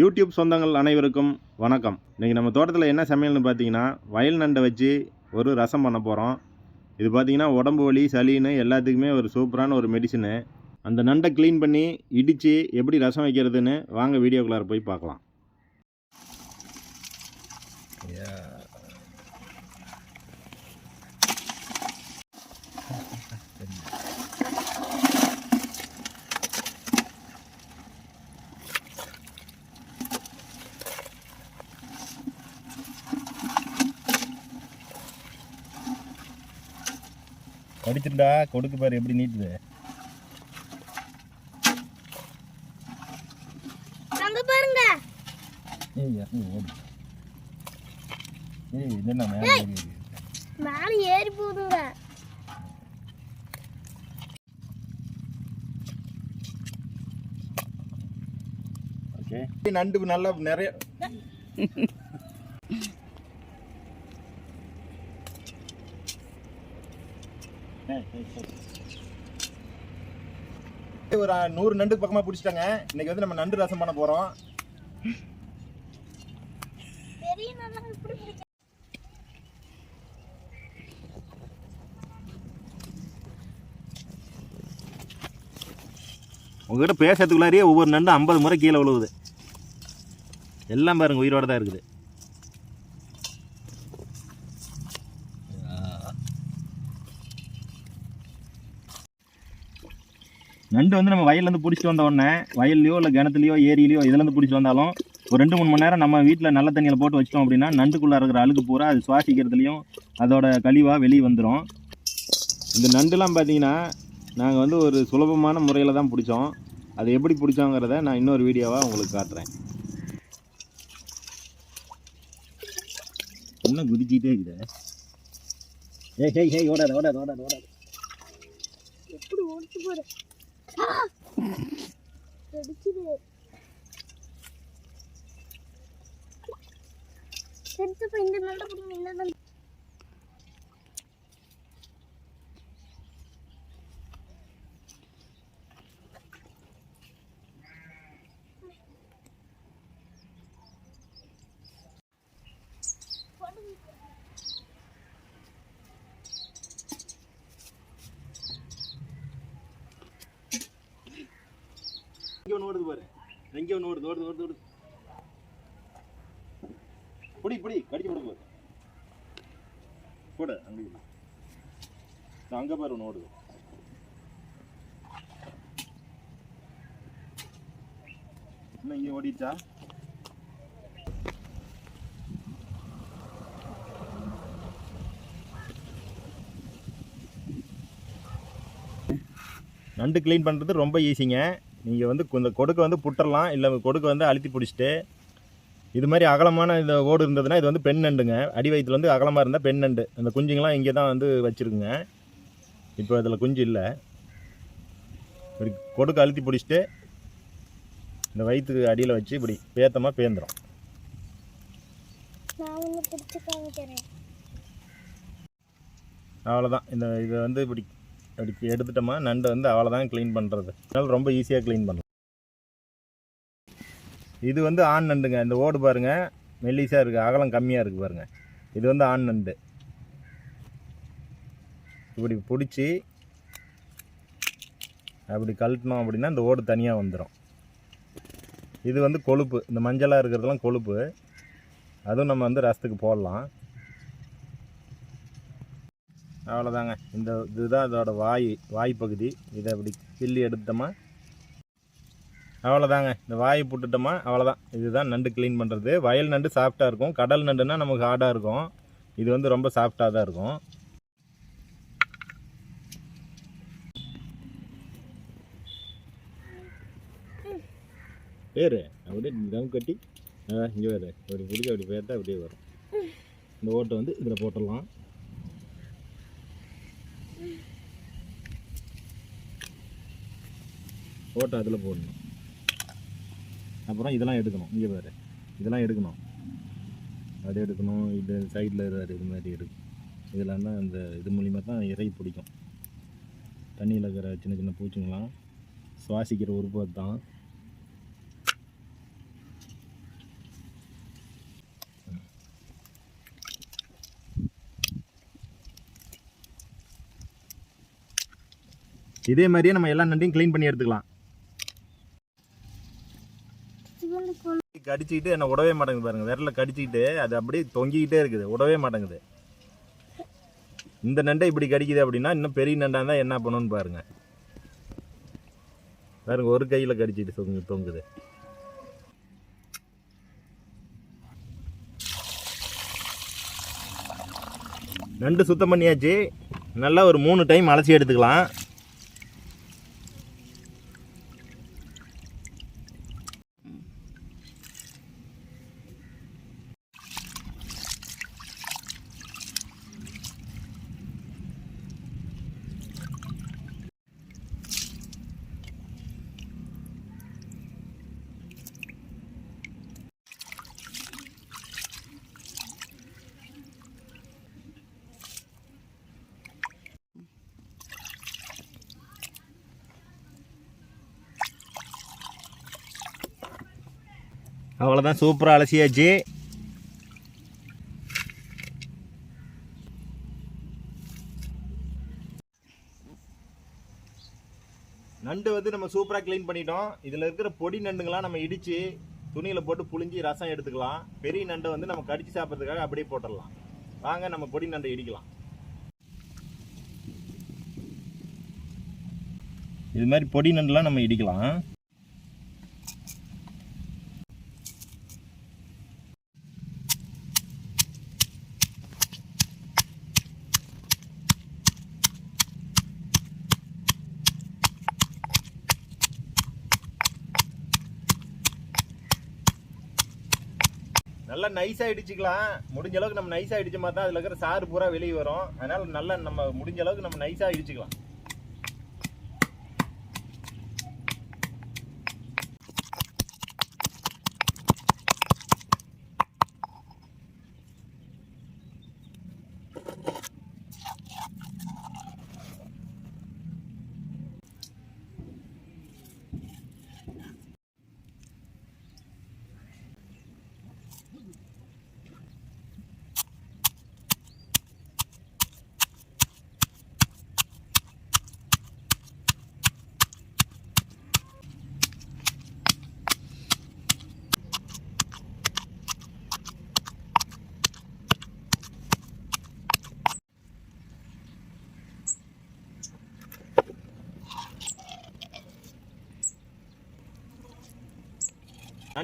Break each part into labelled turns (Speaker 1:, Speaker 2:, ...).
Speaker 1: YouTube சொந்தங்கள் அனைவருக்கும் வணக்கம். இன்றைக்கி நம்ம தோட்டத்தில் என்ன சமையல்னு பார்த்தீங்கன்னா வயல் நண்டை வச்சு ஒரு ரசம் பண்ண போகிறோம் இது பார்த்திங்கன்னா உடம்பு வலி சளின்னு எல்லாத்துக்குமே ஒரு சூப்பரான ஒரு மெடிசனு அந்த நண்டை க்ளீன் பண்ணி இடித்து எப்படி ரசம் வைக்கிறதுன்னு வாங்க வீடியோக்குள்ளார போய் பார்க்கலாம். கடிச்சிருந்தா கொடுக்கு பாரு எப்படி நீட்டுது.
Speaker 2: அங்க பாருங்க.
Speaker 1: ஏய் இறங்கி ஓடு. ஏய் என்னண்ணா மேலே ஏறி.
Speaker 2: மேல ஏறி போகுதுங்க
Speaker 1: ஓகே நண்டு நல்லா நிறைய ஒரு நூறு நண்டு பக்கமா பிடிச்சிட்டாங்க. இன்னைக்கு வந்து நம்ம நண்டு ரசம் பண்ண போறோம்.
Speaker 2: பெரிய நல்லா இப்படி பிடிக்க
Speaker 1: உங்ககிட்ட பேசுறதுக்குள்ளாரியே ஒவ்வொரு நண்டு ஐம்பது முறை கீழே விழுவுது. எல்லாம் பாருங்க உயிரோட தான் இருக்குது. நண்டு வந்து நம்ம வயல்லேருந்து பிடிச்சிட்டு வந்த உடனே வயல்லையோ இல்லை கிணத்துலையோ ஏரியிலையோ இதுலேருந்து பிடிச்சி வந்தாலும் ஒரு ரெண்டு மூணு மணி நேரம் நம்ம வீட்டில் நல்ல தண்ணியில் போட்டு வச்சிட்டோம் அப்படின்னா நண்டுக்குள்ளே இருக்கிற அழுக்கு பூரா அது சுவாசிக்கிறதுலையும் அதோட கழிவாக வெளியே வந்துடும் இந்த நண்டுலாம் பார்த்தீங்கன்னா நாங்கள் வந்து ஒரு சுலபமான முறையில் தான் பிடிச்சோம். அது எப்படி பிடிச்சோங்கிறத நான் இன்னொரு வீடியோவாக உங்களுக்கு காட்டுறேன். இன்னும் குதிச்சிட்டே இருக்குது? ஏய் ஹேய் ஹேய் ஓடாத ஓடாத ஓடாத ஓடாத.
Speaker 2: எப்படி ஓடிச்சு போடு கடிச்சுது எடுத்துப்ப இந்த நல்ல பிடிங்க
Speaker 1: ஒன்று ஓடுது பாரு. எங்கே ஒன்று ஓடுது ஓடுது ஓடுது ஓடுது. பிடி பிடி கடிக்க விடு பாரு. கூட அங்கே இரு. அங்கே பாரு ஒன்று ஓடுது. இன்னும் இங்கே ஓடிச்சா நண்டு க்ளீன் பண்ணுறது ரொம்ப ஈஸிங்க நீங்கள் வந்து இந்த கொடுக்க வந்து புட்டரலாம் இல்லை கொடுக்க வந்து அழுத்தி பிடிச்சிட்டு இது மாதிரி அகலமான இந்த ஓடு இருந்ததுன்னா இது வந்து பெண் நண்டுங்க. அடி வயிற்றுல வந்து அகலமாக இருந்தால் பெண் நண்டு. அந்த குஞ்சுங்களாம் இங்கே தான் வந்து வச்சுருக்குங்க. இப்போ அதில் குஞ்சு இல்லை. இப்படி கொடுக்க அழுத்தி பிடிச்சிட்டு இந்த வயிற்றுக்கு அடியில் வச்சு இப்படி பேத்தமாக பேந்துடும் அவ்வளோதான் இந்த இதை வந்து இப்படி அப்படி எடுத்துட்டோமா நண்டு வந்து அவ்வளோதான் க்ளீன் பண்ணுறது அதனால ரொம்ப ஈஸியாக க்ளீன் பண்ணலாம். இது வந்து ஆண் நண்டுங்க. இந்த ஓடு பாருங்க. மெல்லிஸாக இருக்குது அகலம் கம்மியாக இருக்குது பாருங்கள் இது வந்து ஆண் நண்டு. இப்படி பிடிச்சி அப்படி கழட்டினோம் அப்படின்னா இந்த ஓடு தனியாக வந்துடும் இது வந்து கொழுப்பு. இந்த மஞ்சளாக இருக்கிறதெல்லாம் கொழுப்பு. அதுவும் நம்ம வந்து ரசத்துக்கு போடலாம். அவ்வளோதாங்க இந்த இதுதான் இதோட வாய் வாய் பகுதி இதை அப்படி கிள்ளி எடுத்தோமா? அவ்வளோதாங்க இந்த வாய் போட்டுட்டோமா? அவ்வளோதான் இதுதான் நண்டு க்ளீன் பண்ணுறது வயல் நண்டு சாஃப்டாக இருக்கும். கடல் நண்டுனா நமக்கு ஹார்டாக இருக்கும். இது வந்து ரொம்ப சாஃப்டாக தான் இருக்கும். பேர். அப்படியே தம் கட்டி இங்கே வேறு அப்படி பிடிச்சி அப்படி பேர்த்தா அப்படியே வரும். இந்த ஓட்டை வந்து இதில் போட்டுடலாம். ஓட்டை அதில் போடணும். அப்புறம் இதெல்லாம் எடுக்கணும். இங்கே வேறு இதெல்லாம் எடுக்கணும். அது எடுக்கணும். இது சைடில் இருக்கிற இது மாதிரி இருக்கும் இதெல்லாம் தான் அந்த இது மூலிமா தான் இறை பிடிக்கும். தண்ணியில் இருக்கிற சின்ன சின்ன பூச்சிங்களாம் சுவாசிக்கிற உறுப்பு தான் இதே மாதிரியே நம்ம எல்லா நண்டையும் க்ளீன் பண்ணி எடுத்துக்கலாம். கடிச்சிக்கிட்டு என்ன உடவே மாட்டேங்குது பாருங்க. விரல கடிச்சிக்கிட்டு அது அப்படியே தொங்கிக்கிட்டே இருக்குது. உடவே மாட்டேங்குது. இந்த நண்டை இப்படி கடிக்குது அப்படின்னா இன்னும் பெரிய நண்டாக இருந்தால் என்ன பண்ணணும்னு பாருங்க. பாருங்க ஒரு கையில் கடிச்சிட்டு தொங்கு தொங்குது. நண்டு சுத்தம் பண்ணியாச்சு. நல்லா ஒரு மூணு டைம் அலசி எடுத்துக்கலாம். அவ்வளோதான் சூப்பராக அலசியாச்சு. நண்டு வந்து நம்ம சூப்பராக க்ளீன் பண்ணிட்டோம். இதில் இருக்கிற பொடி நண்டுங்களாம் நம்ம இடித்து துணியில் போட்டு புழிஞ்சி ரசம் எடுத்துக்கலாம். பெரிய நண்டை வந்து நம்ம கடித்து சாப்பிட்றதுக்காக அப்படியே போட்டுடலாம். வாங்க நம்ம பொடி நண்டை இடிக்கலாம். இது மாதிரி பொடி நண்டுலாம் நம்ம இடிக்கலாம். நல்லா நைஸாக இடிச்சுக்கலாம் முடிஞ்ச அளவுக்கு நம்ம நைஸாக இடிச்ச மாதிரி தான் அதில் இருக்கிற சாறு பூரா வெளியே வரும். அதனால் நல்லா நம்ம முடிஞ்ச அளவுக்கு நம்ம நைஸாக இடிச்சுக்கலாம்.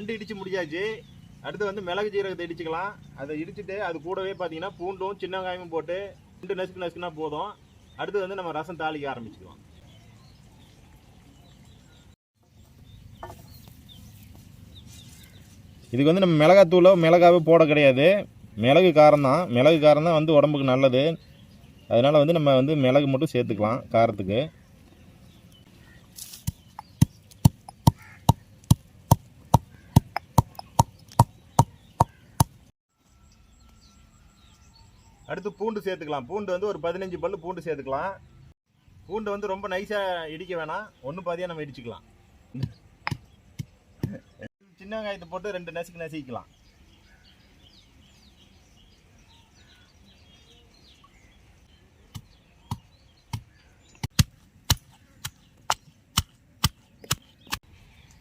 Speaker 1: நண்டு இடித்து முடிஞ்சாச்சு. அடுத்து வந்து மிளகு ஜீரகத்தை இடிச்சுக்கலாம். அதை இடிச்சுட்டு அது கூடவே பார்த்தீங்கன்னா பூண்டும் சின்ன வெங்காயமும் போட்டு ரெண்டு நசுக்கு நசுக்குனா போதும். அடுத்து வந்து நம்ம ரசம் தாளிக்க ஆரம்பிச்சுக்கலாம். இதுக்கு வந்து நம்ம மிளகாத்தூளோ மிளகாவே போட கிடையாது. மிளகு காரம் தான். மிளகு காரம் தான் வந்து உடம்புக்கு நல்லது. அதனால் வந்து நம்ம வந்து மிளகு மட்டும் சேர்த்துக்கலாம் காரத்துக்கு. அடுத்து பூண்டு சேர்த்துக்கலாம். பூண்டு வந்து ஒரு பதினஞ்சு பல்லு பூண்டு சேர்த்துக்கலாம். பூண்டு வந்து ரொம்ப நைஸாக இடிக்க வேணாம். ஒன்று பாதியாக நம்ம இடிச்சுக்கலாம். சின்ன வெங்காயத்தை போட்டு ரெண்டு நசுக்கு நசுக்கிக்கலாம்.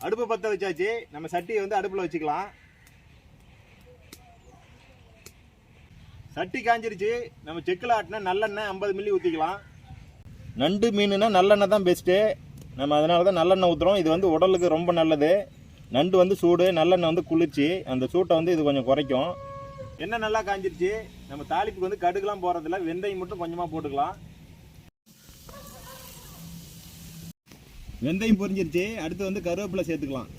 Speaker 1: அடுப்பை பற்ற வச்சாச்சு. நம்ம சட்டியை வந்து அடுப்பில் வச்சுக்கலாம். சட்டி காஞ்சிருச்சு. நம்ம செக்கில் ஆட்டினா நல்லெண்ணெய் ஐம்பது மில்லி ஊற்றிக்கலாம் நண்டு மீனுனா நல்லெண்ணெய் தான் பெஸ்ட்டு நம்ம அதனால தான் நல்லெண்ணெய் ஊற்றுறோம் இது வந்து உடலுக்கு ரொம்ப நல்லது. நண்டு வந்து சூடு நல்லெண்ணெய் வந்து குளிர்ச்சி. அந்த சூட்டை வந்து இது கொஞ்சம் குறைக்கும். எண்ணெய் நல்லா காஞ்சிருச்சு. நம்ம தாளிப்புக்கு வந்து கடுகுலாம் போகிறதில்ல வெந்தயம் மட்டும் கொஞ்சமாக போட்டுக்கலாம். வெந்தயம் பொரிஞ்சிருச்சு. அடுத்து வந்து கருவேப்பிலை சேர்த்துக்கலாம்.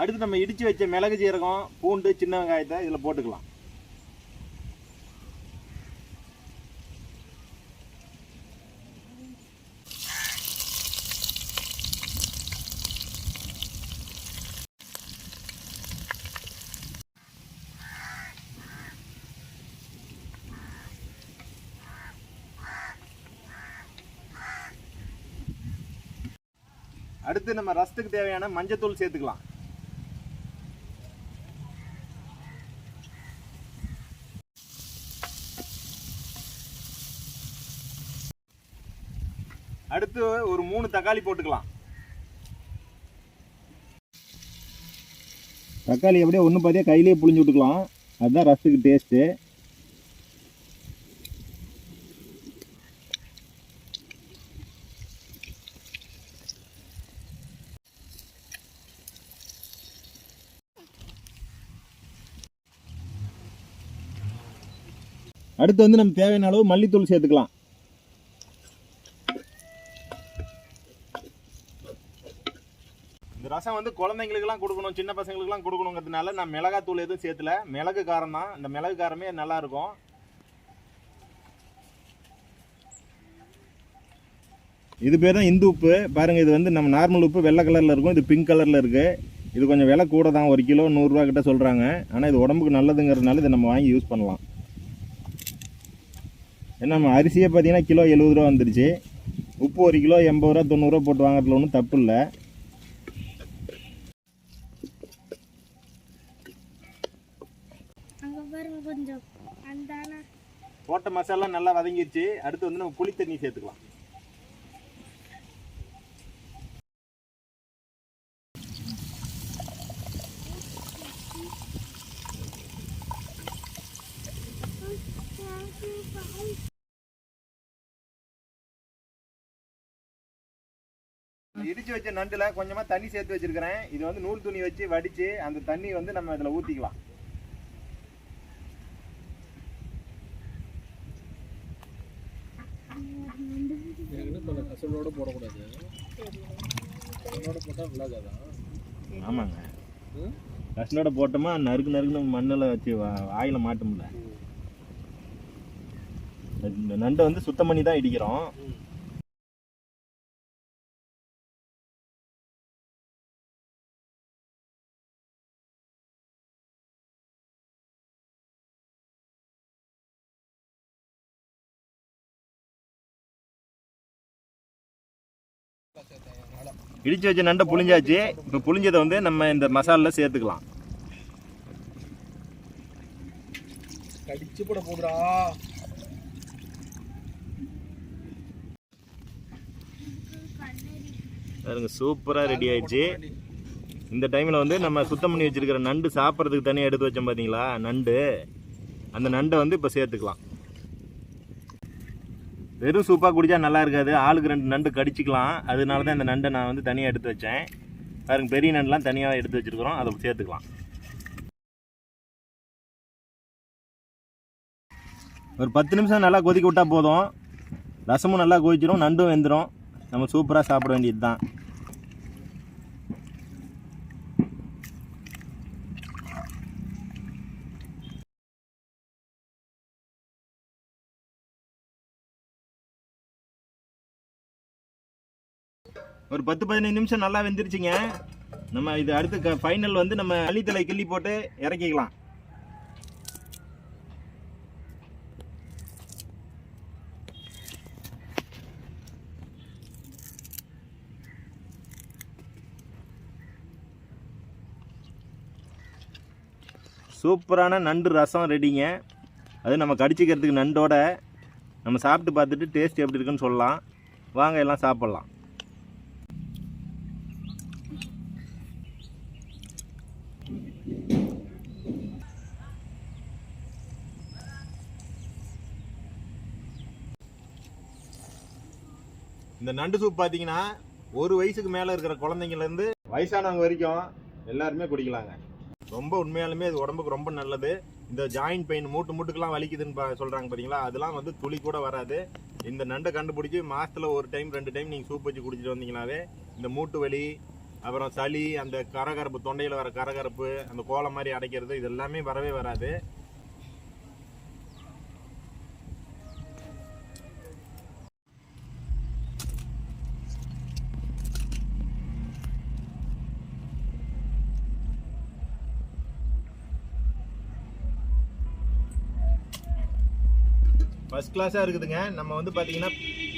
Speaker 1: அடுத்து நம்ம இடித்து வச்ச மிளகு சீரகம் பூண்டு சின்ன வெங்காயத்தை இதில் போட்டுக்கலாம். அடுத்து நம்ம ரசத்துக்கு தேவையான மஞ்சத்தூள் சேர்த்துக்கலாம். அடுத்து ஒரு மூணு தக்காளி போட்டுக்கலாம். தக்காளி அப்படியே ஒன்று பார்த்தியா கையிலேயே புளிஞ்சு விட்டுக்கலாம். அதுதான் ரசத்துக்கு டேஸ்ட்டு அடுத்து வந்து நம்ம தேவையான அளவு மல்லித்தூள் சேர்த்துக்கலாம். இந்த ரசம் வந்து குழந்தைங்களுக்குலாம் கொடுக்கணும் சின்ன பசங்களுக்குலாம் கொடுக்கணுங்கிறதுனால நான் மிளகாத்தூள் எதுவும் சேர்த்துல. மிளகு காரம் தான். இந்த மிளகு காரமே நல்லாயிருக்கும். இது பேர் தான் இந்து உப்பு. பாருங்கள் இது வந்து நம்ம நார்மல் உப்பு வெள்ளை கலரில் இருக்கும். இது பிங்க் கலரில் இருக்குது இது கொஞ்சம் விலை கூட தான். ஒரு கிலோ நூறுரூவா கிட்ட சொல்கிறாங்க ஆனால் இது உடம்புக்கு நல்லதுங்கிறதுனால இதை நம்ம வாங்கி யூஸ் பண்ணலாம். ஏன்னா நம்ம அரிசியே பார்த்தீங்கன்னா கிலோ எழுபது ரூபா வந்துருச்சு. உப்பு ஒரு கிலோ எண்பது ரூபா தொண்ணூறுரூவா போட்டு வாங்குறதுல ஒன்றும் தப்பு இல்லை
Speaker 2: அங்க பாருங்க கொஞ்சம் அந்த அண்ணா
Speaker 1: போட்ட மசாலா நல்லா வதங்கிருச்சு. அடுத்து வந்து நம்ம புளி தண்ணி சேர்த்துக்கலாம். இடிச்சு வச்ச நண்டுல கொஞ்சமா தண்ணி சேர்த்து வச்சிருக்கிறேன். இது வந்து நூல் துணி வச்சு வடிச்சு அந்த தண்ணி வந்து நம்ம இதுல ஊத்திக்கலாம்.
Speaker 3: போடக்கூடாது. கசலோட போட்டால் விழாதாதா
Speaker 1: ஆமாங்க? ரசனோட போட்டோமா நறுக்கு நறுக்குன்னு மண்ணில் வச்சு வாயில மாட்டோம்ல. நண்டை வந்து சுத்தம் பண்ணி தான் இடிக்கிறோம். இடிச்சு வச்ச நண்டை புளிஞ்சாச்சு இப்போ புளிஞ்சதை வந்து நம்ம இந்த மசாலில் சேர்த்துக்கலாம்.
Speaker 3: கடிச்சு போட போடுறா
Speaker 1: பாருங்க சூப்பராக ரெடி ஆயிடுச்சு. இந்த டைமில் வந்து நம்ம சுத்தம் பண்ணி வச்சிருக்கிற நண்டு சாப்பிட்றதுக்கு தனியாக எடுத்து வச்சோம் பார்த்தீங்களா நண்டு. அந்த நண்டை வந்து இப்போ சேர்த்துக்கலாம். வெறும் சூப்பாக குடித்தா நல்லா இருக்காது. ஆளுக்கு ரெண்டு நண்டு கடிச்சிக்கலாம். அதனால தான் இந்த நண்டை நான் வந்து தனியாக எடுத்து வச்சேன். பாருங்க பெரிய நண்டுலாம் தனியாக எடுத்து வச்சிருக்கிறோம். அதை சேர்த்துக்கலாம். ஒரு பத்து நிமிஷம் நல்லா கொதிக்க விட்டால் போதும். ரசமும் நல்லா கொதிச்சிரும் நண்டும் வெந்துடும் நம்ம சூப்பராக சாப்பிட வேண்டியது தான் ஒரு பத்து பதினஞ்சு நிமிஷம் நல்லா வெந்துருச்சுங்க. நம்ம இது அடுத்து ஃபைனல் வந்து நம்ம அள்ளித்தலை கிள்ளி போட்டு இறக்கிக்கலாம். சூப்பரான நண்டு ரசம் ரெடிங்க. அது நம்ம கடிச்சிக்கிறதுக்கு நண்டோட நம்ம சாப்பிட்டு பார்த்துட்டு டேஸ்ட் எப்படி இருக்குன்னு சொல்லலாம். வாங்க எல்லாம் சாப்பிட்லாம். இந்த நண்டு சூப் பார்த்தீங்கன்னா ஒரு வயசுக்கு மேலே இருக்கிற குழந்தைங்கலேருந்து வயசானவங்க வரைக்கும் எல்லாருமே குடிக்கலாங்க. ரொம்ப உண்மையாலுமே இது உடம்புக்கு ரொம்ப நல்லது. இந்த ஜாயிண்ட் பெயின் மூட்டு மூட்டுக்கெல்லாம் வலிக்குதுன்னு பா சொல்கிறாங்க பார்த்தீங்களா அதெல்லாம் வந்து துளி கூட வராது. இந்த நண்டை கண்டுபிடிச்சி மாதத்தில் ஒரு டைம் ரெண்டு டைம் நீங்கள் சூப் வச்சு குடிச்சிட்டு வந்தீங்கனாவே இந்த மூட்டு வலி அப்புறம் சளி அந்த கரகரப்பு தொண்டையில் வர கரகரப்பு அந்த கோலம் மாதிரி அடைக்கிறது இது எல்லாமே வரவே வராது. ஃபர்ஸ்ட் கிளாஸாக இருக்குதுங்க. நம்ம வந்து பார்த்தீங்கன்னா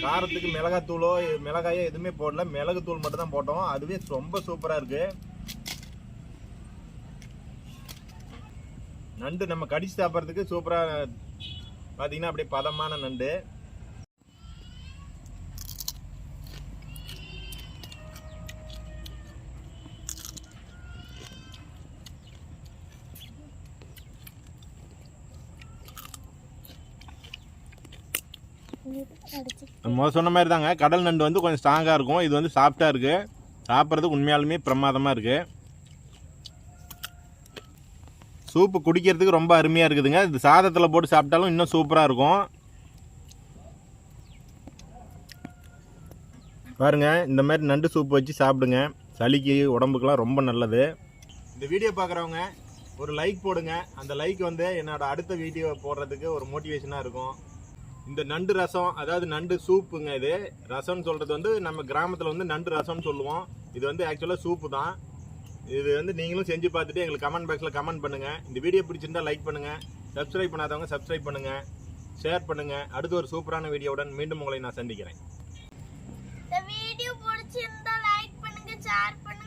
Speaker 1: காரத்துக்கு மிளகாத்தூளோ மிளகாயோ எதுவுமே போடல. மிளகுத்தூள் மட்டும் தான் போட்டோம். அதுவே ரொம்ப சூப்பராக இருக்குது நண்டு நம்ம கடிச்சு சாப்பிட்றதுக்கு சூப்பராக பார்த்தீங்கன்னா அப்படியே பதமான நண்டு. நம்ம சொன்ன மாதிரி தாங்க கடல் நண்டு வந்து கொஞ்சம் ஸ்ட்ராங்காக இருக்கும். இது வந்து சாஃப்டாக இருக்குது சாப்பிட்றதுக்கு உண்மையாலுமே பிரமாதமாக இருக்குது சூப்பு குடிக்கிறதுக்கு ரொம்ப அருமையாக இருக்குதுங்க. இது சாதத்தில் போட்டு சாப்பிட்டாலும் இன்னும் சூப்பராக இருக்கும். பாருங்க இந்த மாதிரி நண்டு சூப்பு வச்சு சாப்பிடுங்க. சளிக்கு உடம்புக்கெலாம் ரொம்ப நல்லது. இந்த வீடியோ பார்க்குறவங்க ஒரு லைக் போடுங்க. அந்த லைக் வந்து என்னோடய அடுத்த வீடியோ போடுறதுக்கு ஒரு மோட்டிவேஷனாக இருக்கும். இந்த நண்டு ரசம் அதாவது நண்டு சூப்புங்க இது. ரசம்னு சொல்கிறது வந்து நம்ம கிராமத்தில் வந்து நண்டு ரசம்னு சொல்லுவோம். இது வந்து ஆக்சுவலாக சூப்பு தான். இது வந்து நீங்களும் செஞ்சு பார்த்துட்டு எங்களுக்கு கமெண்ட் பாக்ஸில் கமெண்ட் பண்ணுங்கள் இந்த வீடியோ பிடிச்சிருந்தா லைக் பண்ணுங்கள் சப்ஸ்கிரைப் பண்ணாதவங்க சப்ஸ்கிரைப் பண்ணுங்கள் ஷேர் பண்ணுங்கள் அடுத்து ஒரு சூப்பரான வீடியோவுடன் மீண்டும் உங்களை நான் சந்திக்கிறேன்.
Speaker 2: இந்த வீடியோ பிடிச்சிருந்தா லைக் பண்ணுங்க ஷேர் பண்ணுங்க.